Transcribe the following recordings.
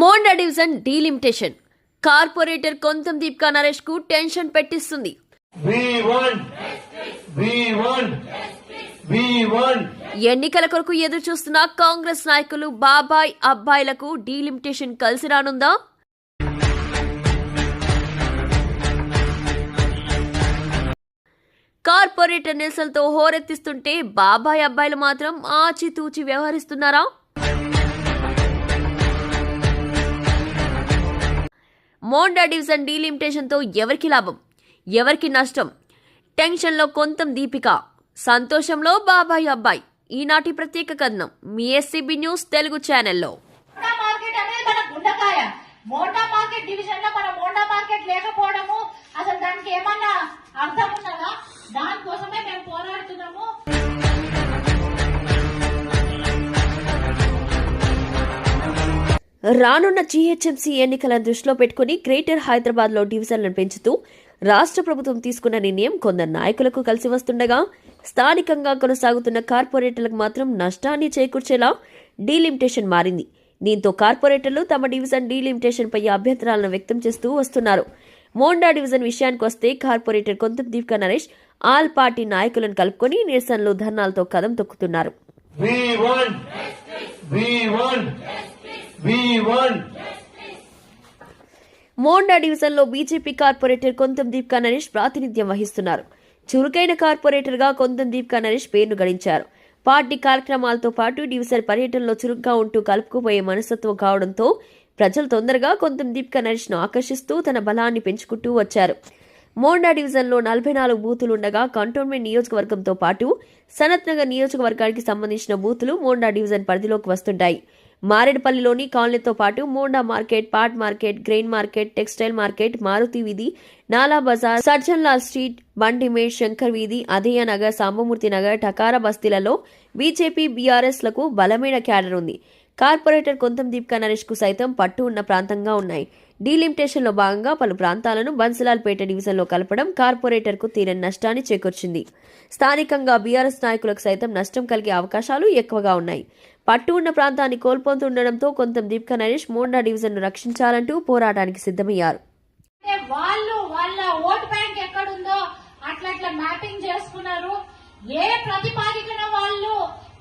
Monda division delimitation. Corporator Kontham Deepika నరేష్కు tension పెట్టిస్తుంది. ఎన్నికల కొరకు ఎదురు చూస్తున్న కాంగ్రెస్ నాయకులు బాబాయ్ అబ్బాయిలకు డీలిమిటేషన్ కలిసి రానుందా? కార్పొరేటర్ నిరసనలతో హోరెత్తిస్తుంటే బాబాయ్ అబ్బాయిలు మాత్రం ఆచితూచి వ్యవహరిస్తున్నారా? మోండా డివిజన్ డీలిమిటేషన్తో ఎవరికి లాభం? ఎవరికి నష్టం? టెన్షన్లో కొంతం దీపిక. సంతోషంలో బాబాయ్ అబ్బాయి. ఈనాటి ప్రత్యేక కథనం. మీ ఎస్సీబీ న్యూస్ తెలుగు ఛానల్లో. మార్కెట్ అనేది మన గుండకాయ. మోండా మార్కెట్ డివిజన్లో మన మోండా మార్కెట్ లేకపోవడము అసలు దానికి ఏమన్నా అర్థం ఉన్నదా? దానికోసమే మేము పోరాడుతున్నాము. రానున్న జీహెచ్ఎంసీ ఎన్నికలను దృష్టిలో పెట్టుకుని గ్రేటర్ హైదరాబాద్లో డివిజన్లను పెంచుతూ రాష్ట్ర ప్రభుత్వం తీసుకున్న నిర్ణయం కొందరు నాయకులకు కలిసి వస్తుండగా స్థానికంగా కొనసాగుతున్న కార్పొరేటర్లకు మాత్రం నష్టాన్ని చేకూర్చేలా డీలిమిటేషన్ మారింది. దీంతో కార్పొరేటర్లు తమ డివిజన్ డీలిమిటేషన్పై అభ్యంతరాలను వ్యక్తం చేస్తూ వస్తున్నారు. మోండా డివిజన్ విషయానికి వస్తే corporator Kontham Deepika Naresh all party నాయకులను కలుపుకొని నిరసనలు ధర్నాలతో కదం తొక్కుతున్నారు. మోండా డివిజన్లో బీజేపీ కార్పొరేటర్ కొంతం దీప్కా నరేష్ ప్రాతినిధ్యం వహిస్తున్నారు. చురుకైన కార్పొరేటర్గా కొంతం దీప్కా నరేష్ పేరును గడించారు. పార్టీ కార్యక్రమాలతో పాటు డివిజన్ పర్యటనలో చురుగ్గా ఉంటూ కలుపుకుపోయే మనస్తత్వం కావడంతో ప్రజలు తొందరగా కొంతం దీప్కా నరేష్ను ఆకర్షిస్తూ తన బలాన్ని పెంచుకుంటూ వచ్చారు. మోండా డివిజన్లో నలభై నాలుగు బూతులు ఉండగా కంటోన్మెంట్ నియోజకవర్గంతో పాటు సనత్ నగర్ నియోజకవర్గానికి సంబంధించిన బూతులు మోండా డివిజన్ పరిధిలోకి వస్తుంటాయి. మారేడుపల్లిలోని కాలనీతో పాటు Monda market pot market grain market textile market Maruti వీధి నాలా బజార్ సర్జన్ లాల్ స్ట్రీట్ బండిమేడ్ శంకర్ వీధి అదయ్య నగర్ సాంబమూర్తి నగర్ టకారా బస్తీలలో బీజేపీ బీఆర్ఎస్లకు బలమైన క్యాడర్ ఉంది. కార్పొరేటర్ కొంతం దీప్కా నరేష్కు సైతం పట్టు ఉన్న ప్రాంతంగా ఉన్నాయి. డీలిమిటేషన్లో భాగంగా పలు ప్రాంతాలను బన్సలాల్పేట డివిజన్లో కలపడం కార్పొరేటర్కు తీరని నష్టాన్ని చేకూర్చింది. స్థానికంగా బీఆర్ఎస్ నాయకులకు సైతం నష్టం కలిగే అవకాశాలు ఎక్కువగా ఉన్నాయి. పట్టు ఉన్న ప్రాంతాన్ని కోల్పోతుండడంతో కొంత దీప్కా నరేష్ మోండా డివిజన్ను రక్షించాలంటూ పోరాటానికి సిద్ధమయ్యారు. వాళ్ళు వాళ్ళ ఓట్ బ్యాంక్ ఎక్కడుందో అట్లా అట్లా మ్యాపింగ్ చేసుకున్నారు. ఏ ప్రతిపాదికన వాళ్ళు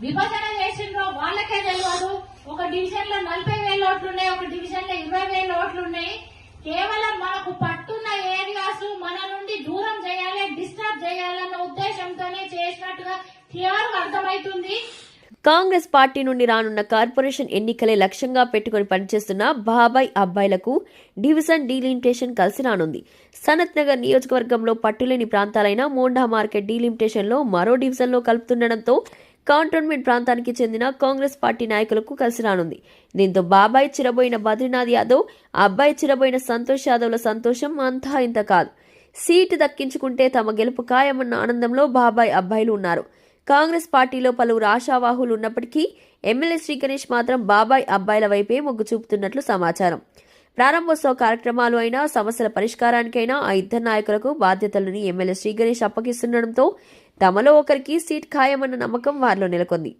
విభజన చేసిండ్రో వాళ్ళకే తెలియదు ఒక డివిజన్లో నలభై వేల ఓట్లు ఉన్నాయి ఒక డివిజన్లో ఇరవై వేల ఓట్లు ఉన్నాయి. కేవలం మనకు పట్టున్న ఏరియాస్ మన నుండి దూరం చేయాలి డిస్టర్బ్ చేయాలన్న ఉద్దేశంతోనే చేసినట్టుగా క్లియర్ అర్థమవుతుంది. కాంగ్రెస్ పార్టీ నుండి రానున్న కార్పొరేషన్ ఎన్నికలే లక్ష్యంగా పెట్టుకుని పనిచేస్తున్న బాబాయ్ అబ్బాయిలకు డివిజన్ డీలిమిటేషన్ కలిసి రానుంది. సనత్ నగర్ నియోజకవర్గంలో పట్టులేని ప్రాంతాలైన మోండా మార్కెట్ డీలిమిటేషన్లో మరో డివిజన్లో కలుపుతుండడంతో కాంటోన్మెంట్ ప్రాంతానికి చెందిన కాంగ్రెస్ పార్టీ నాయకులకు కలిసి రానుంది. దీంతో బాబాయ్ చిరబోయిన బద్రీనాథ్ యాదవ్ అబ్బాయి చిరబోయిన సంతోష్ యాదవ్ల సంతోషం అంతా ఇంత కాదు. సీటు దక్కించుకుంటే తమ గెలుపు ఖాయమన్న ఆనందంలో బాబాయ్ అబ్బాయిలు ఉన్నారు. కాంగ్రెస్ పార్టీలో పలువురు ఆశావాహులు ఉన్నప్పటికీ ఎమ్మెల్యే శ్రీ గణేష్ మాత్రం బాబాయ్ అబ్బాయిల వైపే మొగ్గు చూపుతున్నట్లు సమాచారం. ప్రారంభోత్సవ కార్యక్రమాలు అయినా సమస్యల పరిష్కారానికైనా ఆ ఇద్దరు నాయకులకు బాధ్యతలను ఎమ్మెల్యే శ్రీ గణేష్ అప్పగిస్తుండడంతో తమలో ఒకరికి సీట్ ఖాయమన్న నమ్మకం వారిలో నెలకొంది.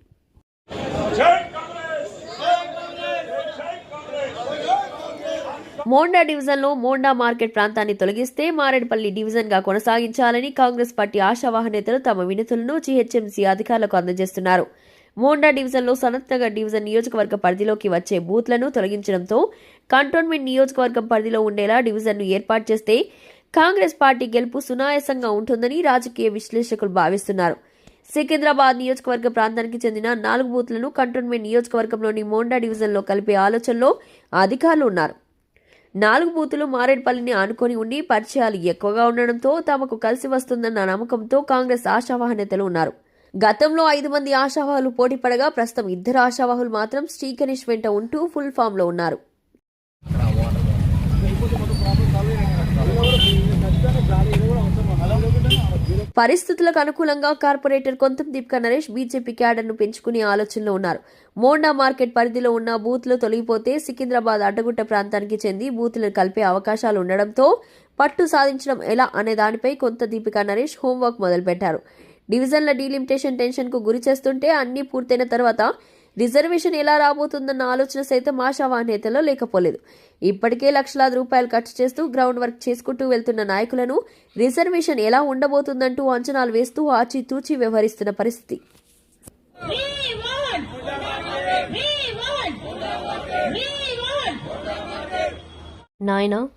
మోండా డివిజన్లో మోండా మార్కెట్ ప్రాంతాన్ని తొలగిస్తే మారేడుపల్లి డివిజన్గా కొనసాగించాలని కాంగ్రెస్ పార్టీ ఆశావాహ నేతలు తమ వినతులను జీహెచ్ఎంసీ అధికారులకు అందజేస్తున్నారు. మోండా డివిజన్లో సనత్నగర్ డివిజన్ నియోజకవర్గ పరిధిలోకి వచ్చే బూత్లను తొలగించడంతో కంటోన్మెంట్ నియోజకవర్గం పరిధిలో ఉండేలా డివిజన్ను ఏర్పాటు చేస్తే కాంగ్రెస్ పార్టీ గెలుపు సునాయాసంగా ఉంటుందని రాజకీయ విశ్లేషకులు భావిస్తున్నారు. సికింద్రాబాద్ నియోజకవర్గ ప్రాంతానికి చెందిన నాలుగు బూత్లను కంటోన్మెంట్ నియోజకవర్గంలోని మోండా డివిజన్లో కలిపే ఆలోచనలో అధికారులు ఉన్నారు. నాలుగు బూతులు మారేడుపల్లిని ఆనుకొని ఉండి పరిచయాలు ఎక్కువగా ఉండడంతో తమకు కలిసి వస్తుందన్న నమ్మకంతో కాంగ్రెస్ ఆశావాహ నేతలు ఉన్నారు. గతంలో ఐదు మంది ఆశావాహులు పోటీ పడగా ప్రస్తుతం ఇద్దరు ఆశావాహులు మాత్రం శ్రీగణేష్ వెంట ఉంటూ ఫుల్ ఫామ్లో ఉన్నారు. పరిస్థితులకు అనుకూలంగా కార్పొరేటర్ కొంతం దీపికా నరేష్ బీజేపీ క్యాడర్ను పెంచుకునే ఆలోచనలో ఉన్నారు. మోండా మార్కెట్ పరిధిలో ఉన్న బూత్లు తొలగిపోతే సికింద్రాబాద్ అడ్డగుట్ట ప్రాంతానికి చెంది బూత్లను కలిపే అవకాశాలు ఉండడంతో పట్టు సాధించడం ఎలా అనే దానిపై కొంత దీపికా నరేష్ హోంవర్క్ మొదలుపెట్టారు. డివిజన్ల డీలిమిటేషన్ టెన్షన్కు గురి చేస్తుంటే అన్ని పూర్తయిన తర్వాత రిజర్వేషన్ ఎలా రాబోతుందన్న ఆలోచన సైతం ఆశావా నేతల్లో లేకపోలేదు. ఇప్పటికే లక్షలాది రూపాయలు ఖర్చు చేస్తూ గ్రౌండ్ వర్క్ చేసుకుంటూ వెళ్తున్న నాయకులను రిజర్వేషన్ ఎలా ఉండబోతుందంటూ అంచనాలు వేస్తూ ఆచితూచి వ్యవహరిస్తున్న పరిస్థితి. నాయనా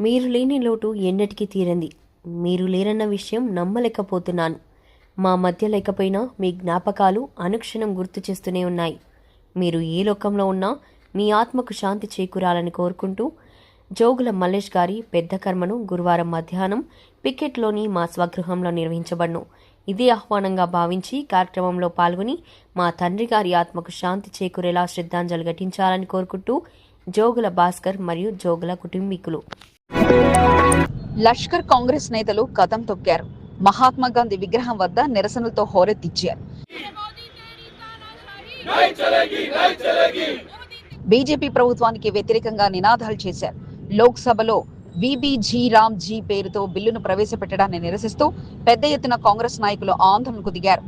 మీరు లేని లోటు ఎన్నటికీ తీరంది. మీరు లేరన్న విషయం నమ్మలేకపోతున్నాను. మా మధ్య లేకపోయినా మీ జ్ఞాపకాలు అనుక్షణం గుర్తు చేస్తూనే ఉన్నాయి. మీరు ఏ లోకంలో ఉన్నా మీ ఆత్మకు శాంతి చేకూరాలని కోరుకుంటూ జోగుల మల్లేష్ గారి పెద్ద కర్మను గురువారం మధ్యాహ్నం పికెట్లోని మా స్వగృహంలో నిర్వహించబడ్ను. ఇదే ఆహ్వానంగా భావించి కార్యక్రమంలో పాల్గొని మా తండ్రి గారి ఆత్మకు శాంతి చేకూరేలా శ్రద్ధాంజలి ఘటించాలని కోరుకుంటూ జోగుల భాస్కర్ మరియు జోగుల కుటుంబీకులు. లష్కర్ కాంగ్రెస్ నేతలు కథం తొక్కారు. మహాత్మా గాంధీ విగ్రహం వద్ద నిరసనలతో హోరెత్తిచ్చారు. బీజేపీ ప్రభుత్వానికి వ్యతిరేకంగా నినాదాలు చేశారు. లోక్సభలో విబిజీ రామ్ జీ పేరుతో బిల్లును ప్రవేశపెట్టడాన్ని నిరసిస్తూ పెద్ద ఎత్తున కాంగ్రెస్ నాయకులు ఆందోళనకు దిగారు.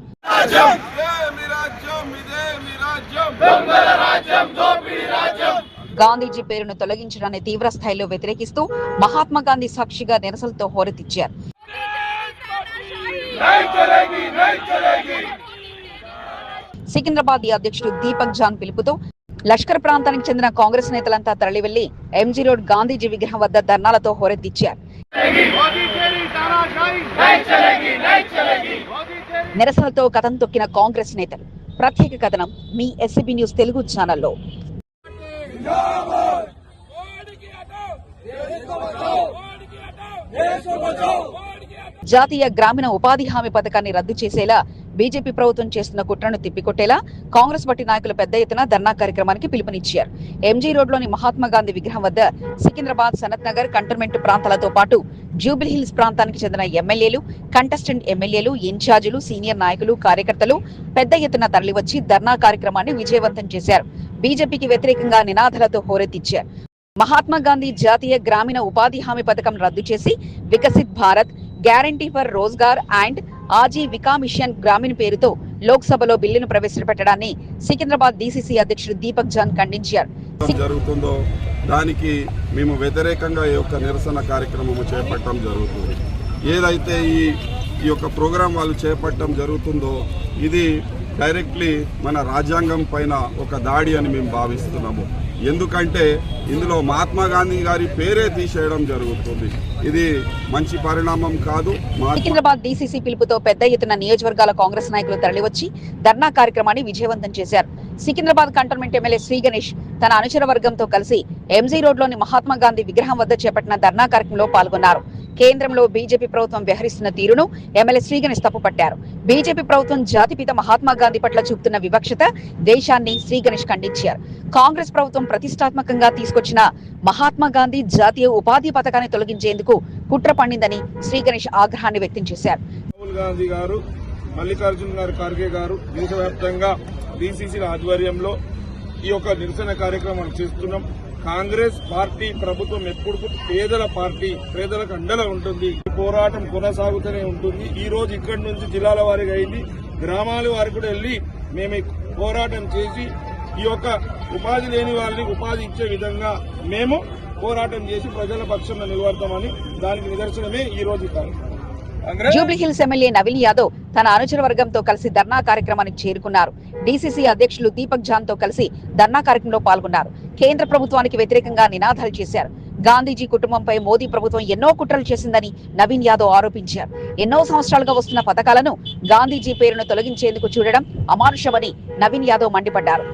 గాంధీజీ పేరును తొలగించడాన్ని తీవ్ర స్థాయిలో వ్యతిరేకిస్తూ మహాత్మా గాంధీ సాక్షిగా నిరసనలతో హోరెత్తిచ్చారు. సికింద్రాబాద్ అధ్యక్షుడు దీపక్ జాన్ పిలుపుతో లష్కర్ ప్రాంతానికి చెందిన కాంగ్రెస్ నేతలంతా తరలివెళ్ళి ఎంజీ రోడ్ గాంధీజీ విగ్రహం వద్ద ధర్నాలతో హోరెత్తిచ్చారు. నిరసనలతో కథం తొక్కిన కాంగ్రెస్ నేతలు. ప్రత్యేక కథనం మీ ఎస్సీబీ న్యూస్ తెలుగు ఛానల్లో. జాతీయ గ్రామీణ ఉపాధి హామీ పథకాన్ని రద్దు చేసేలా బీజేపీ ప్రభుత్వం చేస్తున్న కుట్రను తిప్పికొట్టేలా కాంగ్రెస్ పార్టీ నాయకులు పెద్ద ఎత్తున ధర్నా కార్యక్రమానికి పిలుపునిచ్చారు. ఎంజీ రోడ్లోని మహాత్మా గాంధీ విగ్రహం వద్ద సికింద్రాబాద్ సనత్ నగర్ కంటోన్మెంట్ ప్రాంతాలతో పాటు జూబిలీహిల్స్ ప్రాంతానికి చెందిన ఎమ్మెల్యేలు కంటెస్టెంట్ ఎమ్మెల్యేలు ఇన్ఛార్జీలు సీనియర్ నాయకులు కార్యకర్తలు పెద్ద ఎత్తున తరలివచ్చి ధర్నా కార్యక్రమాన్ని విజయవంతం చేశారు. బీజేపీకి వ్యతిరేకంగా నినాదాలతో హోరెత్తిచ్చారు. మహాత్మా గాంధీ జాతీయ గ్రామీణ ఉపాధి హామీ పథకం రద్దు చేసి Viksit Bharat guarantee for Rozgar and Ajeevika mission Gramin పేరుతో లోక్సభలో బిల్లును ప్రవేశపెట్టడాన్ని సికింద్రాబాద్ డీసీసీ అధ్యక్షుడు దీపక్ జాన్ ఖండించారు. జరుగుతుందో దానికి మేము వ్యతిరేకంగా ఈ యొక్క నిరసన కార్యక్రమము చేపట్టడం జరుగుతుంది. ఏదైతే ఈ ఈ యొక్క ప్రోగ్రాం వాళ్ళు చేపట్టడం జరుగుతుందో ఇది డైరెక్ట్లీ మన రాజ్యాంగం పైన ఒక దాడి అని మేము భావిస్తున్నాము. ఎందుకంటే ఇందులో మహాత్మా గాంధీ గారి పేరే తీసేయడం జరుగుతుంది. ఇది మంచి పరిణామం కాదు సికింద్రాబాద్ డీసీసీ పిలుపుతో పెద్ద ఎత్తున నియోజకవర్గాల కాంగ్రెస్ నాయకులు తరలివచ్చి ధర్నా కార్యక్రమాన్ని విజయవంతం చేశారు. సికింద్రాబాద్ కంటోన్మెంట్ ఎమ్మెల్యే శ్రీ గణేష్ తన అనుచర వర్గంతో కలిసి ఎంజీ రోడ్లోని మహాత్మా గాంధీ విగ్రహం వద్ద చేపట్టిన ధర్నా కార్యక్రమంలో పాల్గొన్నారు. కేంద్రంలో బీజేపీ ప్రభుత్వం వ్యవహరిస్తున్న తీరును ఎమ్మెల్యే శ్రీగణేష్ తప్పుపట్టారు. బీజేపీ ప్రభుత్వం జాతిపిత మహాత్మా గాంధీ పట్ల చూపుతున్న వివక్షత దేశాన్ని శ్రీగణేష్ ఖండించారు. కాంగ్రెస్ ప్రభుత్వం ప్రతిష్టాత్మకంగా తీసుకొచ్చిన మహాత్మా గాంధీ జాతీయ ఉపాధి పథకాన్ని తొలగించేందుకు కుట్ర పండిందని శ్రీగణేష్ ఆగ్రహాన్ని వ్యక్తం చేశారు. రాహుల్ గాంధీ గారు మల్లికార్జున గారు ఖార్గే గారు దేశవ్యాప్తంగా డిసిసి ఆధ్వర్యంలో ఈ యొక్క నిరసన కార్యక్రమం చేస్తున్నాం. కాంగ్రెస్ పార్టీ ప్రభుత్వం ఎప్పుడు పేదల పార్టీ పేదలకు అండగా ఉంటుంది. ఈ పోరాటం కొనసాగుతూనే ఉంటుంది. ఈ రోజు ఇక్కడి నుంచి జిల్లాల వారికి అయింది గ్రామాల వారికి కూడా వెళ్ళి మేము పోరాటం చేసి ఈ యొక్క ఉపాధి లేని వాళ్ళని ఉపాధి ఇచ్చే విధంగా మేము పోరాటం చేసి ప్రజల పక్షంలో నిలబడతామని దానికి నిదర్శనమే ఈ రోజు జూబ్లీహిల్స్ ఎమ్మెల్యే నవీన్ యాదవ్ తన అనుచర వర్గంతో కలిసి ధర్నా కార్యక్రమానికి చేరుకున్నారు. డీసీసీ అధ్యక్షులు దీపక్ జాన్తో కలిసి ధర్నా కార్యక్రమంలో పాల్గొన్నారు. కేంద్ర ప్రభుత్వానికి వ్యతిరేకంగా నినాదాలు చేశారు. గాంధీజీ కుటుంబంపై మోదీ ప్రభుత్వం ఎన్నో కుట్రలు చేసిందని నవీన్ యాదవ్ ఆరోపించారు. ఎన్నో సంవత్సరాలుగా వస్తున్న పథకాలను గాంధీజీ పేరును తొలగించేందుకు చూడడం అమానుషమని నవీన్ యాదవ్ మండిపడ్డారు.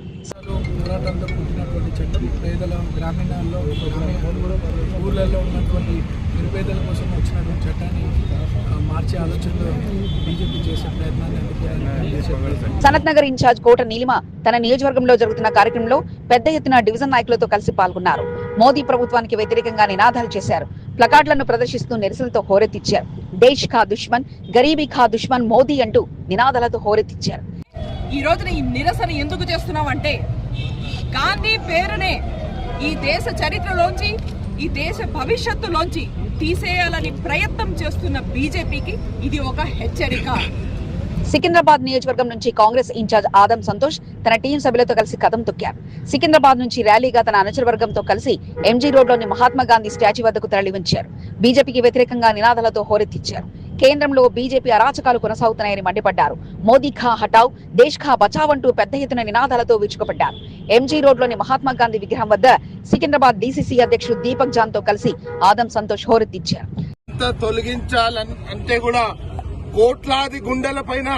పేదల గ్రామీణాల్లో ఉన్నటువంటి నిరుపేదల కోసం వచ్చినటువంటి చట్టాన్ని మార్చే ఆలోచనలో బీజేపీ చేసే ప్రయత్నాన్ని సనత్ నగర్ ఇన్ఛార్జ్ కోట నీలిమ తన నియోజకవర్గంలో జరుగుతున్న కార్యక్రమంలో పెద్ద ఎత్తున డివిజన్ నాయకులతో కలిసి పాల్గొన్నారు. మోదీ ప్రభుత్వానికి వ్యతిరేకంగా నినాదాలు చేశారు. ప్లకార్డులను ప్రదర్శిస్తూ నిరసనలతో హోరెత్తిచ్చారు. దేశ్ ఖా దుష్మన్ గరీబీ ఖా దుష్మన్ మోదీ అంటూ నినాదాలతో హోరెత్తిచ్చారు. ఈ రోజున ఈ నిరసన ఎందుకు చేస్తున్నామంటే గాంధీ పేరునే ఈ దేశ చరిత్రలోంచి ఈ దేశ భవిష్యత్తులోంచి తీసేయాలని ప్రయత్నం చేస్తున్న బీజేపీకి ఇది ఒక హెచ్చరిక. సికింద్రాబాద్ నియోజకవర్గం నుంచి కాంగ్రెస్ ఇన్ఛార్జ్ ఆదం సంతోష్ తన టీం సభ్యులతో కలిసి కథం తొక్కారు. సికింద్రాబాద్ నుంచి ర్యాలీగా తన అనుచర వర్గంతో కలిసి ఎంజీ రోడ్లోని మహాత్మా గాంధీ స్టాచ్యూ వద్దకు తరలివంచారు బీజేపీకి వ్యతిరేకంగా నినాదాలతో హోరెత్తిచ్చారు. కేంద్రంలో బీజేపీ అరాచకాలు కొనసాగుతున్నాయని మండిపడ్డారు. మోదీ ఖా హటావ్ దేశ్ ఖా బచావ్ అంటూ పెద్ద ఎత్తున నినాదాలతో విరుచుకుపడ్డారు. ఎంజీ రోడ్లోని మహాత్మా గాంధీ విగ్రహం వద్ద సికింద్రాబాద్ డీసీసీ అధ్యక్షుడు దీపక్ జాన్తో కలిసి ఆదం సంతోష్ హోరెత్తిచ్చారు. తొలగించాలని అంటే కూడా కోట్లాది గుండెల పైన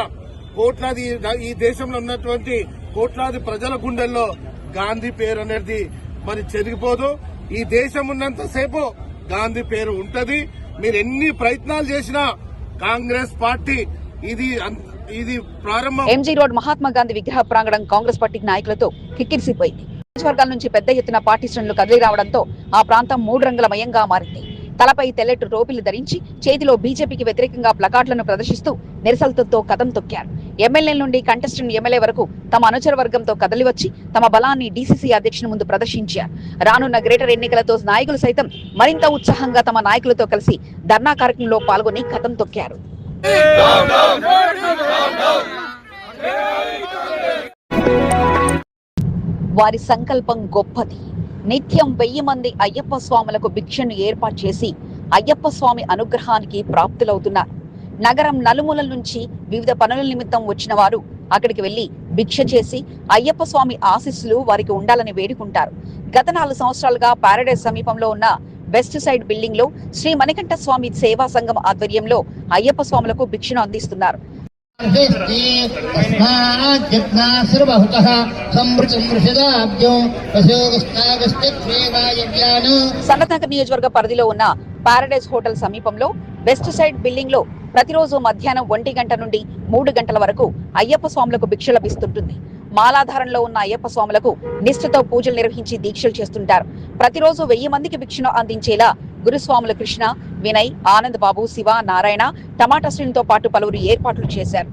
కోట్లాది ఈ దేశంలో ఉన్నటువంటి కోట్లాది ప్రజల గుండెల్లో గాంధీ పేరు అనేది మరి చెరిగిపోదు. ఈ దేశం ఉన్నంత సేపు గాంధీ పేరు ఉంటది. మీరు ఎన్ని ప్రయత్నాలు చేసినా కాంగ్రెస్ పార్టీ ఇది ఇది ప్రారంభం. ఎంజీ రోడ్ మహాత్మా గాంధీ విగ్రహ ప్రాంగణం కాంగ్రెస్ పార్టీ నాయకులతో కిక్కిరిసిపోయింది. నియోజకవర్గాల నుంచి పెద్ద ఎత్తున పార్టీ శ్రేణులు కదిలి రావడంతో ఆ ప్రాంతం మూడు రంగుల మయంగా మారింది. తలపై తెల్లటి టోపీలు ధరించి చేతిలో బీజేపీకి వ్యతిరేకంగా ప్లకార్డులను ప్రదర్శిస్తూ నిరసనలతో కథం తొక్కారు. ఎమ్మెల్యేల నుండి కంటెస్టెంట్ ఎమ్మెల్యే వరకు తమ అనుచర వర్గంతో కదలివచ్చి తమ బలాన్ని డీసీసీ అధ్యక్షుని ముందు ప్రదర్శించారు. రానున్న గ్రేటర్ ఎన్నికలతో నాయకులు సైతం మరింత ఉత్సాహంగా తమ నాయకులతో కలిసి ధర్నా కార్యక్రమంలో పాల్గొని కథం తొక్కారు. వారి సంకల్పం గొప్పది. నిత్యం వెయ్యి మంది అయ్యప్ప స్వాములకు భిక్షను ఏర్పాటు చేసి అయ్యప్ప స్వామి అనుగ్రహానికి ప్రాప్తులవుతున్నారు. నగరం నలుమూలల నుంచి వివిధ పనుల నిమిత్తం వచ్చిన వారు అక్కడికి వెళ్ళి భిక్ష చేసి అయ్యప్ప స్వామి ఆశీస్సులు వారికి ఉండాలని వేడుకుంటారు. గత నాలుగు సంవత్సరాలుగా పారడైజ్ సమీపంలో ఉన్న వెస్ట్ సైడ్ బిల్డింగ్లో శ్రీ మణికంఠ స్వామి సేవా సంఘం ఆధ్వర్యంలో అయ్యప్ప స్వాములకు భిక్షను అందిస్తున్నారు. తస్మాజ్ఞాసురబహుతః సంవృతం నియోజకవర్గ పరిధిలో ఉన్న పారడైజ్ హోటల్ సమీపంలో వెస్ట్ సైడ్ బిల్డింగ్లో ప్రతిరోజు మధ్యాహ్నం ఒంటి గంట నుండి మూడు గంటల వరకు అయ్యప్ప స్వాములకు భిక్ష లభిస్తుంటుంది. మాలాధారంలో ఉన్న అయ్యప్ప స్వాములకు నిష్ఠతో పూజలు నిర్వహించి దీక్షలు చేస్తుంటారు. ప్రతిరోజు వెయ్యి మందికి భిక్షను అందించేలా గురుస్వాముల కృష్ణ వినయ్ ఆనంద్ బాబు శివ నారాయణ టమాటా శ్రీనితో పాటు పలువురు ఏర్పాట్లు చేశారు.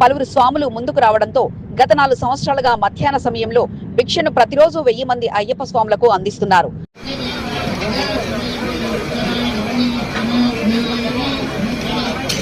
పలువురు స్వాములు ముందుకు రావడంతో గత నాలుగు సంవత్సరాలుగా మధ్యాహ్న సమయంలో భిక్షను ప్రతిరోజు వెయ్యి మంది అయ్యప్ప స్వాములకు అందిస్తున్నారు.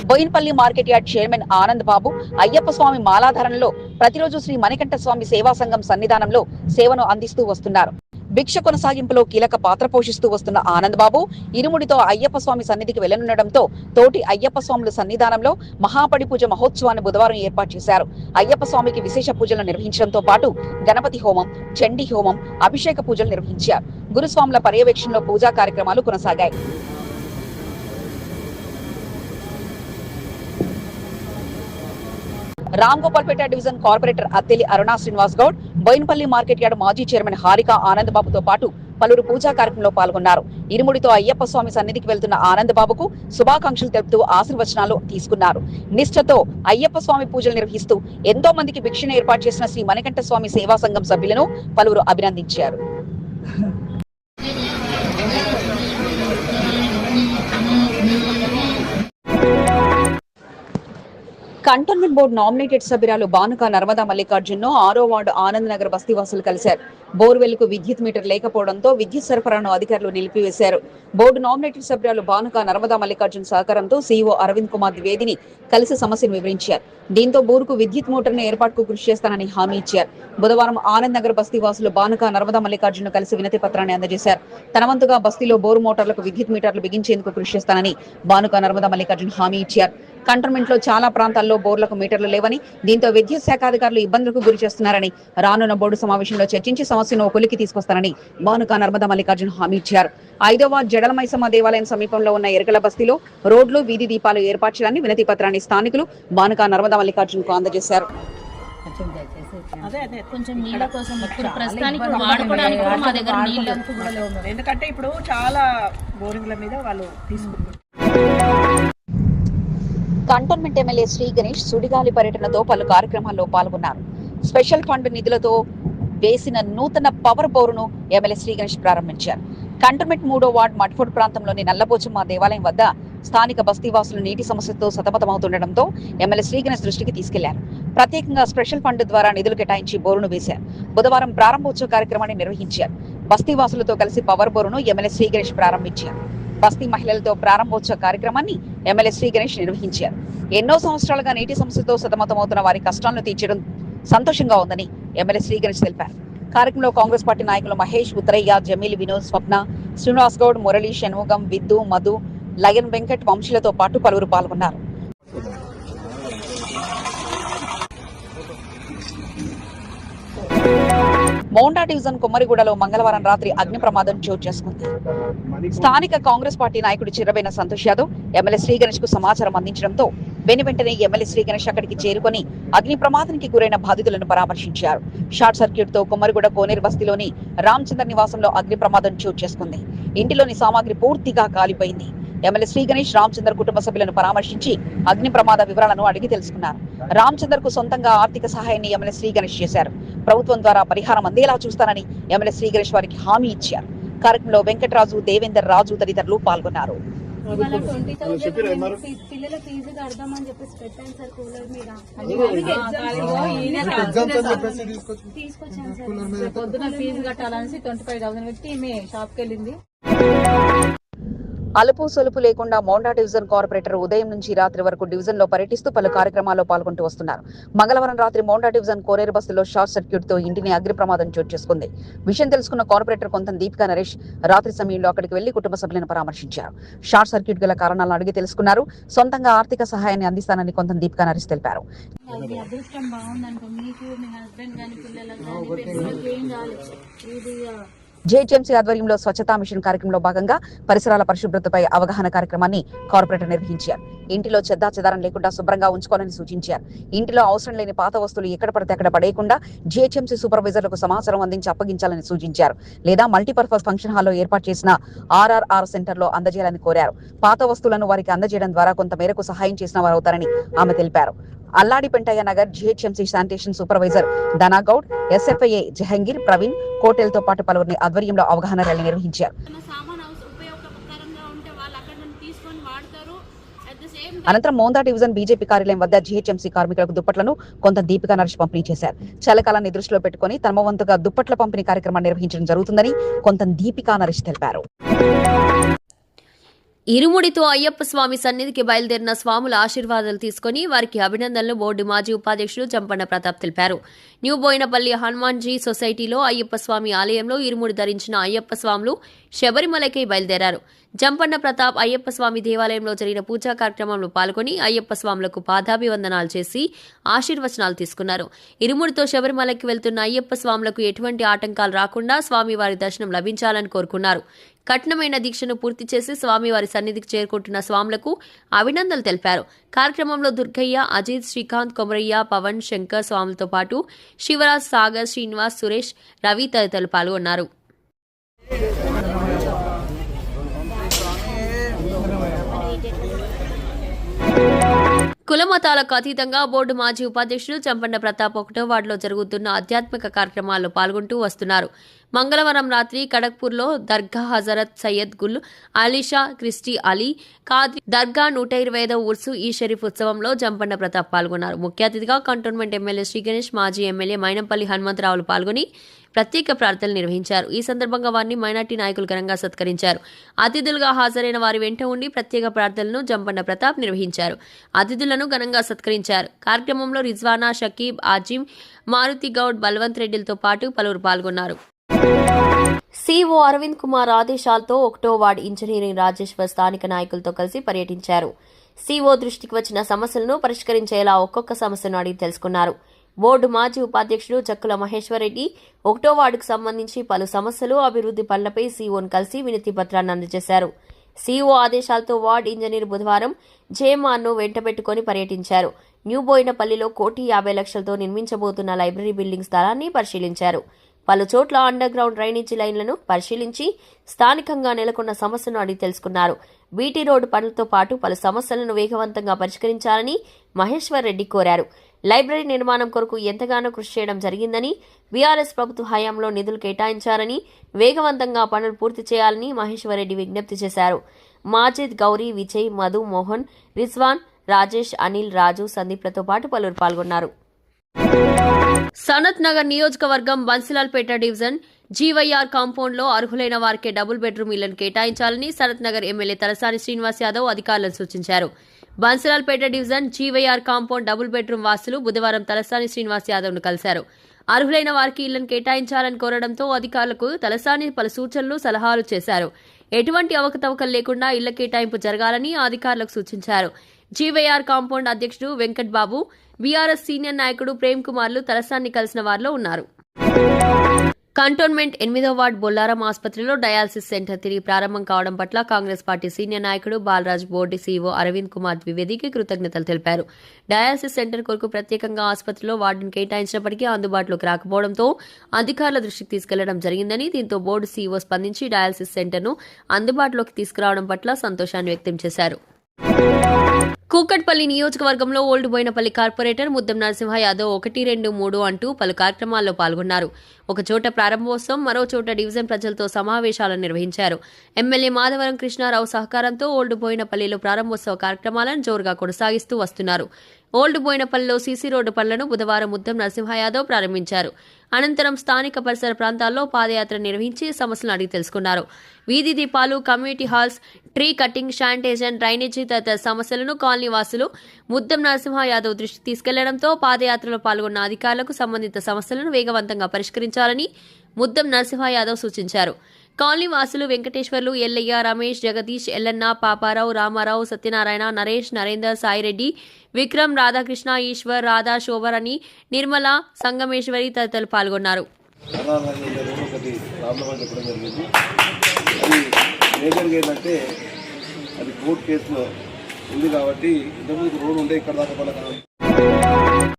Bowenpally market yard chairman Anand Babu Ayyappa Swami మాలాధారణలో ప్రతిరోజు శ్రీ మణికంఠ స్వామి సేవా సంఘం సన్నిధానంలో సేవను అందిస్తూ వస్తున్నారు. భిక్ష కొనసాగింపులో కీలక పాత్ర పోషిస్తూ వస్తున్న ఆనంద్ బాబు ఇరుముడితో అయ్యప్ప స్వామి సన్నిధికి వెళ్ళనుండడంతో తోటి అయ్యప్ప స్వాముల సన్నిధానంలో మహాపడి పూజ మహోత్సవాన్ని బుధవారం ఏర్పాటు చేశారు. అయ్యప్ప స్వామికి విశేష పూజలు నిర్వహించడంతో పాటు గణపతి హోమం చండీ హోమం అభిషేక పూజలు నిర్వహించారు. గురుస్వాముల పర్యవేక్షణలో పూజా కార్యక్రమాలు కొనసాగాయి. Ram Gopalpet division corporator Atteli Aruna Srinivas Goud Boinpally market yard మాజీ చైర్మన్ హారిక ఆనంద్ బాబుతో పాటు పలువురు పూజా కార్యక్రమంలో పాల్గొన్నారు. ఇరుముడితో అయ్యప్ప స్వామి సన్నిధికి వెళ్తున్న ఆనంద్ బాబుకు శుభాకాంక్షలు తెలుపుతూ ఆశీర్వచనాలు తీసుకున్నారు. నిష్ఠతో అయ్యప్ప స్వామి పూజలు నిర్వహిస్తూ ఎంతో మందికి భిక్షను ఏర్పాటు చేసిన శ్రీ మణికంఠ స్వామి సేవా సంఘం సభ్యులను పలువురు అభినందించారు. కంటోన్మెంట్ బోర్డు నామినేటెడ్ సభ్యురాలు బానుక నర్మదా మల్లికార్జున్ను ఆరో వార్డు ఆనంద్ నగర్ బస్తీవాసులు కలిశారు. బోర్వెల్కు విద్యుత్ మీటర్ లేకపోవడంతో విద్యుత్ సరఫరాను అధికారులు నిలిపివేశారు. బోర్డు నామినేటెడ్ సభ్యురాలు బానుక నర్మదా మల్లికార్జున్ సహకారంతో సీఈఓ అరవింద్ కుమార్ ద్వివేదిని కలిసి సమస్యను వివరించారు. దీంతో బోరుకు విద్యుత్ మోటార్ను ఏర్పాటుకు కృషి చేస్తానని హామీ ఇచ్చారు. బుధవారం ఆనంద్ నగర్ బస్తీవాసులు బానుక నర్మదా మల్లికార్జున్ కలిసి వినతి పత్రాన్ని అందజేశారు. తనవంతుగా బస్తీలో బోరు మోటార్లకు విద్యుత్ మీటర్లు బిగించేందుకు కృషి చేస్తానని బానుక నర్మదా మల్లికార్జున్ హామీ ఇచ్చారు. కంటోన్మెంట్లో చాలా ప్రాంతాల్లో బోర్లకు మీటర్లు లేవని దీంతో విద్యుత్ శాఖ అధికారులు ఇబ్బందులకు గురి చేస్తున్నారని రానున్న బోర్డు సమావేశంలో చర్చించి సమస్యను కొలికి తీసుకొస్తారని బానుక నర్మదా మల్లికార్జున్ హామీ ఇచ్చారు. ఐదవ జడల మైసమ్మ దేవాలయం సమీపంలో ఉన్న ఎరకల బస్తీలో రోడ్లు వీధి దీపాలు ఏర్పాటు చేయాలని వినతి పత్రాన్ని స్థానికులు బానుక నర్మదా మల్లికార్జున్కు అందజేశారు కొంచెం నీళ్ళ కోసం ఇప్పుడు ప్రస్తుతానికి వాడుకోవడానికి కూడా మా దగ్గర నీళ్ళు ఎందుకంటే ఇప్పుడు చాలా బోరింగ్ల మీద వాళ్ళు తీసుకుంటారు కంటోన్మెంట్ ఎమ్మెల్యే శ్రీ గణేష్ సుడిగాలి పర్యటనతో పలు కార్యక్రమాల్లో పాల్గొన్నారు. స్పెషల్ ఫండ్ నిధులతో వేసిన నూతన పవర్ బోరును ఎమ్మెల్యే శ్రీ గణేష్ ప్రారంభించారు. కంటోన్మెంట్ మూడో వార్డ్ మట్ఫోర్డ్ ప్రాంతంలోని నల్లపోచమ్మ దేవాలయం వద్ద స్థానిక బస్తీవాసులు నీటి సమస్యతో సతమతమవుతుండటంతో ఎమ్మెల్యే శ్రీగణేష్ దృష్టికి తీసుకెళ్ళారు. ప్రత్యేకంగా స్పెషల్ ఫండ్ ద్వారా నిధులు కేటాయించి బోరును వేశారు. బుధవారం ప్రారంభోత్సవ కార్యక్రమాన్ని నిర్వహించారు. బస్తీవాసులతో కలిసి పవర్ బోరును ఎమ్మెల్యే శ్రీగణేష్ ప్రారంభించారు. బస్తీ మహిళలతో ప్రారంభోత్సవ కార్యక్రమాన్ని ఎమ్మెల్యే శ్రీ గణేష్ నిర్వహించారు. ఎన్నో సంవత్సరాలుగా నీటి సమస్యతో సతమతమవుతున్న వారి కష్టాలను తీర్చడం సంతోషంగా ఉందని ఎమ్మెల్యే శ్రీ గణేష్ తెలిపారు. కార్యక్రమంలో కాంగ్రెస్ పార్టీ నాయకులు మహేష్ ఉత్తరయ్య జమీల్ వినోద్ స్వప్న శ్రీనివాస్ గౌడ్ మురళి షణ్ముగం విద్దు మధు లయన్ వెంకట్ వంశీలతో పాటు పలువురు పాల్గొన్నారు. మౌండా డివిజన్ కుమ్మరిగూడలో మంగళవారం రాత్రి అగ్ని ప్రమాదం చోటు చేసుకుంది. స్థానిక కాంగ్రెస్ పార్టీ నాయకుడు చిరబైన సంతోష్ యాదవ్ ఎమ్మెల్యే శ్రీ గణేష్కు సమాచారం అందించడంతో వెను వెంటనే ఎమ్మెల్యే శ్రీ గణేష్ అక్కడికి చేరుకొని అగ్ని ప్రమాదానికి గురైన బాధితులను పరామర్శించారు. షార్ట్ సర్క్యూట్తో కుమ్మరిగూడ కోనేరు బస్తీలోని రామచంద్ర నివాసంలో అగ్ని ప్రమాదం చోటు చేసుకుంది. ఇంటిలోని సామాగ్రి పూర్తిగా కాలిపోయింది. ఎమ్మెల్యే శ్రీ గణేష్ రామచందర్ కుటుంబ సభ్యులను పరామర్శించి అగ్ని ప్రమాద వివరాలను అడిగి తెలుసుకున్నారు. రామచందర్కు సొంతంగా ఆర్థిక సహాయాన్ని ఎమ్మెల్యే శ్రీ గణేష్ చేశారు. ప్రభుత్వం ద్వారా పరిహారం అందేలా చూస్తానని ఎమ్మెల్యే శ్రీ గణేష్ వారికి హామీ ఇచ్చారు. కార్యక్రమంలో వెంకటరాజు దేవేందర్ రాజు తదితరులు పాల్గొన్నారు. ఇవాళ ట్వంటీ థౌసండ్ పిల్లల ఫీజు కడదామని చెప్పేసి పెట్టాను సార్ కూలర్ మీద. తీసుకొచ్చాను సార్. పొద్దున ఫీజు కట్టాలనేసి ట్వంటీ ఫైవ్ థౌసండ్ పెట్టి షాప్కి వెళ్ళింది. అలుపు సొలుపు లేకుండా మౌండా డివిజన్ కార్పొరేటర్ ఉదయం నుంచి రాత్రి వరకు డివిజన్లో పర్యటిస్తూ పలు కార్యక్రమాల్లో పాల్గొంటూ వస్తున్నారు. మంగళవారం రాత్రి మౌండా డివిజన్ కోనేరు బస్సులో షార్ట్ సర్క్యూట్తో ఇంటిని అగ్ని ప్రమాదం చోటు చేసుకుంది. విషయం తెలుసుకున్న కార్పొరేటర్ కొంత దీపికా నరేష్ రాత్రి సమయంలో అక్కడికి వెళ్ళి కుటుంబ సభ్యులను పరామర్శించారు. షార్ట్ సర్క్యూట్ గల కారణాలను అడిగి తెలుసుకున్నారు. సొంతంగా ఆర్థిక సహాయాన్ని అందిస్తానని కొంత దీపికా నరేష్ తెలిపారు. అదృష్టం బాగుందనుకో మీకు మీ హస్బెండ్ కానీ పిల్లలకు కానీ పెద్దలకు ఏం కాలేదు ఇది జేహెచ్ఎంసీ ఆధ్వర్యంలో స్వచ్ఛతా మిషన్ కార్యక్రమంలో భాగంగా పరిసరాల పరిశుభ్రతపై అవగాహన కార్యక్రమాన్ని కార్పొరేటర్ నిర్వహించారు. ఇంటిలో చెద్దా చెదారం లేకుండా శుభ్రంగా ఉంచుకోవాలని సూచించారు. ఇంటిలో అవసరం లేని పాత వస్తువులు ఎక్కడ పడితే అక్కడ పడేయకుండా జీహెచ్ఎంసీ సూపర్వైజర్లకు సమాచారం అందించి అప్పగించాలని సూచించారు. లేదా మల్టీపర్పస్ ఫంక్షన్ హాల్లో ఏర్పాటు చేసిన ఆర్ఆర్ఆర్ సెంటర్లో అందజేయాలని కోరారు. పాత వస్తువులను వారికి అందజేయడం ద్వారా కొంత మేరకు సహాయం చేసిన వారు అవుతారని ఆమె తెలిపారు. Alladi Pentaiah Nagar GHMC sanitation supervisor Dhanagoud SFIA Jahangir Praveen కోటెల్తో పాటు పలువురిని ఆధ్వర్యంలో అవగాహన ర్యాలీ నిర్వహించారు. అనంతరం మోందా డివిజన్ బీజేపీ కార్యాలయం వద్ద జీహెచ్ఎంసీ కార్మికులకు దుప్పట్లను కొంత దీపికా నరేష్ పంపిణీ చేశారు. చలికాలాన్ని దృష్టిలో పెట్టుకుని తమ వంతుగా దుప్పట్ల పంపిణీ కార్యక్రమాన్ని నిర్వహించడం జరుగుతుందని కొంత దీపికా నరేష్ తెలిపారు. ఇరుముడితో అయ్యప్ప స్వామి సన్నిధికి బయలుదేరిన స్వాముల ఆశీర్వాదాలు తీసుకుని వారికి అభినందనలు బోర్డు మాజీ ఉపాధ్యక్షుడు జంపన్న ప్రతాప్ తెలిపారు. న్యూ బోయినపల్లి హనుమాన్జీ సొసైటీలో అయ్యప్ప స్వామి ఆలయంలో ఇరుముడి ధరించిన అయ్యప్ప స్వాములు శబరిమలకై బయలుదేరారు. జంపన్న ప్రతాప్ అయ్యప్ప స్వామి దేవాలయంలో జరిగిన పూజా కార్యక్రమంలో పాల్గొని అయ్యప్ప స్వాములకు పాదాభివందనాలు చేసి ఆశీర్వచనాలు తీసుకున్నారు. ఇరుముడితో శబరిమలకి వెళ్తున్న అయ్యప్ప స్వాములకు ఎటువంటి ఆటంకాలు రాకుండా స్వామివారి దర్శనం లభించాలని కోరుకున్నారు. కఠినమైన దీక్షను పూర్తి చేసి స్వామివారి సన్నిధికి చేరుకుంటున్న స్వాములకు అభినందనలు తెలిపారు. కార్యక్రమంలో దుర్గయ్య అజిత్ శ్రీకాంత్ కొమరయ్య పవన్ శంకర్ స్వాములతో పాటు శివరాజ్ సాగర్ శ్రీనివాస్ సురేష్ రవి తదితరులు పాల్గొన్నారు. కులమతాలకు అతీతంగా బోర్డు మాజీ ఉపాధ్యక్షుడు చంపన్న ప్రతాప్ ఒకటో వార్డులో జరుగుతున్న ఆధ్యాత్మిక కార్యక్రమాల్లో పాల్గొంటూ వస్తున్నారు. మంగళవారం రాత్రి ఖడగ్పూర్లో దర్గా హజరత్ సయ్యద్ గుల్ అలీషా క్రిస్టీ అలీ కాద్రి దర్గా నూట ఇరవై ఐదవ ఉర్సు ఈ షరీఫ్ ఉత్సవంలో జంపన్న ప్రతాప్ పాల్గొన్నారు. ముఖ్య అతిథిగా కంటోన్మెంట్ ఎమ్మెల్యే శ్రీ గణేష్ మాజీ ఎమ్మెల్యే మైనంపల్లి హనుమంతరావులు పాల్గొని ప్రత్యేక ప్రార్థనలు నిర్వహించారు. ఈ సందర్భంగా వారిని మైనార్టీ నాయకులు ఘనంగా సత్కరించారు. అతిథులుగా హాజరైన వారి వెంట ఉండి ప్రత్యేక ప్రార్థనలను జంపన్న ప్రతాప్ నిర్వహించారు. అతిథులను ఘనంగా సత్కరించారు. కార్యక్రమంలో రిజ్వానా షకీబ్ ఆజిమ్ మారుతి గౌడ్ బల్వంత్ రెడ్డిలతో పాటు పలువురు పాల్గొన్నారు. సిఓ అరవింద్ కుమార్ ఆదేశాలతో ఒకటో వార్డ్ ఇంజనీరింగ్ రాజేశ్వర్ స్థానిక నాయకులతో కలిసి పర్యటించారు. సిఓ దృష్టికి వచ్చిన సమస్యలను పరిష్కరించేలా ఒక్కొక్క సమస్యను అడిగి తెలుసుకున్నారు. బోర్డు మాజీ ఉపాధ్యక్షుడు చక్కుల మహేశ్వరరెడ్డి ఒకటో వార్డుకు సంబంధించి పలు సమస్యలు అభివృద్ధి పనులపై సీఓను కలిసి వినతి పత్రాన్ని అందజేశారు. సీఓ ఆదేశాలతో వార్డ్ ఇంజనీర్ బుధవారం జేఎంఆర్ను వెంటబెట్టుకుని పర్యటించారు. న్యూ బోయినపల్లిలో కోటి యాభై లక్షలతో నిర్మించబోతున్న లైబ్రరీ బిల్డింగ్ స్థలాన్ని పరిశీలించారు. పలు చోట్ల అండర్ గ్రౌండ్ డ్రైనేజీ లైన్లను పరిశీలించి స్థానికంగా నెలకొన్న సమస్యను అడిగి తెలుసుకున్నారు. బీటీ రోడ్డు పనులతో పాటు పలు సమస్యలను వేగవంతంగా పరిష్కరించాలని మహేశ్వర్ రెడ్డి కోరారు. లైబ్రరీ నిర్మాణం కొరకు ఎంతగానో కృషి చేయడం జరిగిందని బీఆర్ఎస్ ప్రభుత్వ హయాంలో నిధులు కేటాయించారని వేగవంతంగా పనులు పూర్తి చేయాలని మహేశ్వరరెడ్డి విజ్ఞప్తి చేశారు. మాజిద్ గౌరీ విజయ్ మధు మోహన్ రిజ్వాన్ రాజేష్ అనిల్ రాజు సందీప్లతో పాటు పలువురు పాల్గొన్నారు. సనత్ నగర్ నియోజకవర్గం బన్సిలాల్పేట డివిజన్ జీవైఆర్ కాంపౌండ్లో అర్హులైన వారికే డబుల్ బెడ్రూమ్ ఇళ్ళను కేటాయించాలని సనత్ నగర్ ఎమ్మెల్యే తలసాని శ్రీనివాస్ యాదవ్ అధికారులను సూచించారు. Bansilalpet division GYR compound double bedroom వాసులు బుధవారం తలసాని శ్రీనివాస్ యాదవ్ను కలిశారు. అర్హులైన వారికి ఇళ్ళను కేటాయించాలని కోరడంతో అధికారులకు తలసాని పలు సూచనలు సలహాలు చేశారు. ఎటువంటి అవకతవకలు లేకుండా ఇళ్ళ కేటాయింపు జరగాలని అధికారులకు సూచించారు. జీవైఆర్ కాంపౌండ్ అధ్యక్షుడు వెంకట్ బాబు బీఆర్ఎస్ సీనియర్ నాయకుడు ప్రేమ్ కుమార్లు తలసాన్ని కలిసిన వారిలో ఉన్నారు. కంటోన్మెంట్ ఎనిమిదో వార్డు బొల్లారం ఆసుపత్రిలో డయాలసిస్ సెంటర్ తిరిగి ప్రారంభం కావడం పట్ల కాంగ్రెస్ పార్టీ సీనియర్ నాయకుడు బాలరాజ్ బోర్డు సీఈఓ అరవింద్ కుమార్ ద్వివేదికి కృతజ్ఞతలు తెలిపారు. డయాలసిస్ సెంటర్ కొరకు ప్రత్యేకంగా ఆసుపత్రిలో వార్డును కేటాయించినప్పటికీ అందుబాటులోకి రాకపోవడంతో అధికారుల దృష్టికి తీసుకెళ్ళడం జరిగిందని దీంతో బోర్డు సీఈఓ స్పందించి డయాలసిస్ సెంటర్ను అందుబాటులోకి తీసుకురావడం పట్ల సంతోషాన్ని వ్యక్తం చేశారు. కూకట్పల్లి నియోజకవర్గంలో ఓల్డ్ బోయినపల్లి కార్పొరేటర్ ముద్దం నరసింహ యాదవ్ ఒకటి రెండు మూడు అంటూ పలు కార్యక్రమాల్లో పాల్గొన్నారు. ఒకచోట ప్రారంభోత్సవం మరో చోట డివిజన్ ప్రజలతో సమావేశాలను నిర్వహించారు. ఎమ్మెల్యే మాధవరం కృష్ణారావు సహకారంతో ఓల్డ్ బోయినపల్లిలో ప్రారంభోత్సవ కార్యక్రమాలను జోరుగా కొనసాగిస్తూ వస్తున్నారు. ఓల్డ్ బోయినపల్లిలో సీసీ రోడ్డు పనులను బుధవారం ముద్దం నరసింహ యాదవ్ ప్రారంభించారు. అనంతరం స్థానిక పరిసర ప్రాంతాల్లో పాదయాత్ర నిర్వహించి సమస్యలను అడిగి తెలుసుకున్నారు. వీధి దీపాలు community halls tree cutting sanitiser drainage తదితర సమస్యలను కాలనీ వాసులు ముద్దం నరసింహ యాదవ్ దృష్టి తీసుకెళ్ళడంతో పాదయాత్రలో పాల్గొన్న అధికారులకు సంబంధిత సమస్యలను వేగవంతంగా పరిష్కరించాలని ముద్దం నరసింహ యాదవ్ సూచించారు. కాలనీ వాసులు వెంకటేశ్వర్లు ఎల్లయ్య రమేష్ జగదీష్ ఎల్లన్న పాపారావు రామారావు సత్యనారాయణ నరేష్ నరేందర్ సాయిరెడ్డి విక్రమ్ రాధాకృష్ణ ఈశ్వర్ రాధా శోభరణి నిర్మల సంగమేశ్వరి తదితరులు పాల్గొన్నారు. అది కోర్టు కేసులో ఉంది కాబట్టి ఇంతకుముందు రోడ్ ఉండే ఇక్కడ దాకా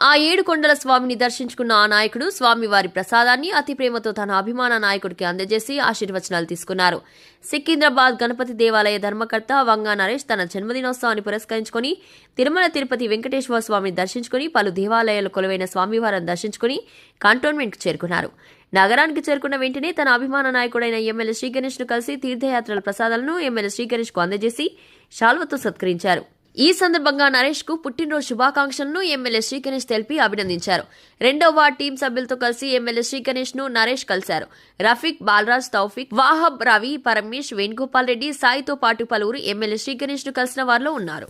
ఆ ఏడు కొండల స్వామిని దర్శించుకున్న ఆ నాయకుడు స్వామివారి ప్రసాదాన్ని అతి ప్రేమతో తన అభిమాన నాయకుడికి అందజేసి ఆశీర్వచనాలు తీసుకున్నారు. సికింద్రాబాద్ గణపతి దేవాలయ ధర్మకర్త వంగా నరేష్ తన జన్మదినోత్సవాన్ని పురస్కరించుకుని తిరుమల తిరుపతి వెంకటేశ్వర స్వామిని దర్శించుకుని పలు దేవాలయాలు కొలువైన స్వామివారిని దర్శించుకుని కంటోన్మెంట్కు చేరుకున్నారు. నగరానికి చేరుకున్న వెంటనే తన అభిమాన నాయకుడైన ఎమ్మెల్యే శ్రీగణేష్ను కలిసి తీర్థయాత్రల ప్రసాదాలను ఎమ్మెల్యే శ్రీ అందజేసి శాల్వతో సత్కరించారు. ఈ సందర్భంగా నరేష్కు పుట్టినరోజు శుభాకాంక్షలను ఎమ్మెల్యే శ్రీ గణేష్ తెలిపి అభినందించారు. రెండవ వార్డ్ టీం సభ్యులతో కలిసి ఎమ్మెల్యే శ్రీ గణేష్ను నరేష్ కలిశారు. రఫీక్ బాలరాజ్ తౌఫిక్ వాహబ్ రవి పరమేష్ వేణుగోపాల్ రెడ్డి సాయితో పాటు పలువురు ఎమ్మెల్యే శ్రీ గణేష్ను కలిసిన వారిలో ఉన్నారు.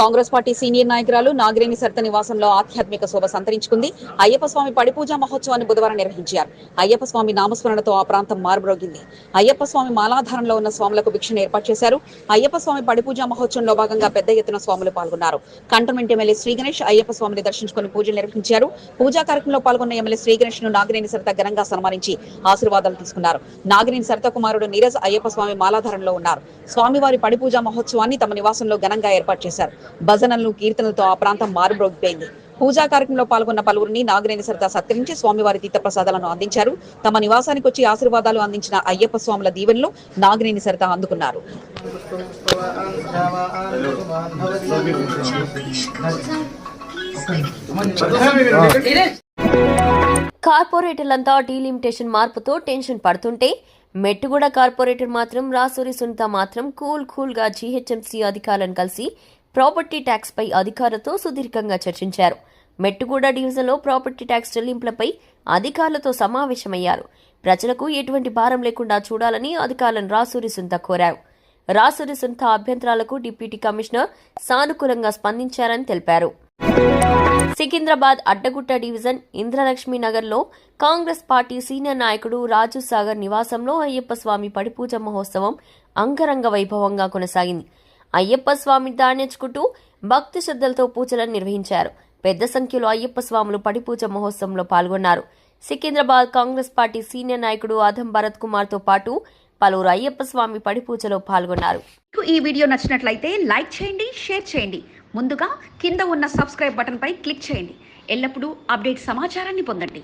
కాంగ్రెస్ పార్టీ సీనియర్ నాయకురాలు నాగిరేని సరిత నివాసంలో ఆధ్యాత్మిక శోభ సంతరించుకుంది. అయ్యప్ప స్వామి పడిపూజ మహోత్సవాన్ని బుధవారం నిర్వహించారు. అయ్యప్ప స్వామి నామస్మరణతో ఆ ప్రాంతం మారుమ్రోగింది. అయ్యప్ప స్వామి మాలాధారంలో ఉన్న స్వాములకు భిక్షను ఏర్పాటు చేశారు. అయ్యప్ప స్వామి పడిపూజ మహోత్సవంలో భాగంగా పెద్ద ఎత్తున స్వాములు పాల్గొన్నారు. కంటోన్మెంట్ ఎమ్మెల్యే శ్రీ గణేష్ అయ్యప్ప స్వామిని దర్శించుకుని పూజలు నిర్వహించారు. పూజా కార్యక్రమంలో పాల్గొన్న ఎమ్మెల్యే శ్రీ గణేష్ను నాగిరేని సరిత ఘనంగా సన్మానించి ఆశీర్వాదాలు తీసుకున్నారు. నాగిరేని సరిత కుమారుడు నీరజ్ అయ్యప్ప స్వామి మాలాధారంలో ఉన్నారు. స్వామివారి పడిపూజ మహోత్సవాన్ని తమ నివాసంలో ఘనంగా ఏర్పాటు చేశారు. భజనలు కీర్తనలతో ఆ ప్రాంతం మారుమ్రోగిపోయింది. పూజా కార్యక్రమంలో పాల్గొన్న పలువురిని నాగినేని సరిత సత్కరించి స్వామివారి తీర్థ ప్రసాదాలను అందించారు. తమ నివాసానికి వచ్చి ఆశీర్వాదాలు అందించిన అయ్యప్ప స్వాముల దీవెనలు నాగినేని సరిత అందుకున్నారు. కార్పొరేటర్లంతా డీలిమిటేషన్ మార్పుతో టెన్షన్ పడుతుంటే మెట్టుగూడ కార్పొరేటర్ మాత్రం రాసూరి సునీత మాత్రం కూల్ కూల్గా జీహెచ్ఎంసీ అధికారులను కలిసి ప్రాపర్టీ ట్యాక్స్ పై అధికారులతో సుదీర్ఘంగా చర్చించారు. మెట్టుగూడ డివిజన్లో ప్రాపర్టీ ట్యాక్స్ చెల్లింపులపై అధికారులతో సమావేశమయ్యారు. ప్రజలకు ఎటువంటి భారం లేకుండా చూడాలని అధికారులను రాసూరి సుంత కోరారు. రాసూరి సుంత అభ్యంతరాలకు డిప్యూటీ కమిషనర్ సానుకూలంగా స్పందించారని తెలిపారు. సికింద్రాబాద్ అడ్డగుట్ట డివిజన్ ఇంద్రలక్ష్మి నగర్లో కాంగ్రెస్ పార్టీ సీనియర్ నాయకుడు రాజు సాగర్ నివాసంలో అయ్యప్ప స్వామి పడిపూజ మహోత్సవం అంగరంగ వైభవంగా కొనసాగింది. అయ్యప్ప స్వామి దాణ్యచుకుంటూ భక్తి శ్రద్ధలతో పూజలను నిర్వహించారు. పెద్ద సంఖ్యలో అయ్యప్ప స్వాములు పడిపూజ మహోత్సవంలో పాల్గొన్నారు. సికింద్రాబాద్ కాంగ్రెస్ పార్టీ సీనియర్ నాయకుడు అధం భరత్ కుమార్తో పాటు పలువురు అయ్యప్ప స్వామి పడిపూజలో పాల్గొన్నారు. ఈ వీడియో నచ్చినట్లయితే లైక్ చేయండి షేర్ చేయండి. ముందుగా కింద ఉన్న సబ్స్క్రైబ్ బటన్పై క్లిక్ చేయండి. ఎల్లప్పుడూ అప్డేట్ సమాచారాన్ని పొందండి.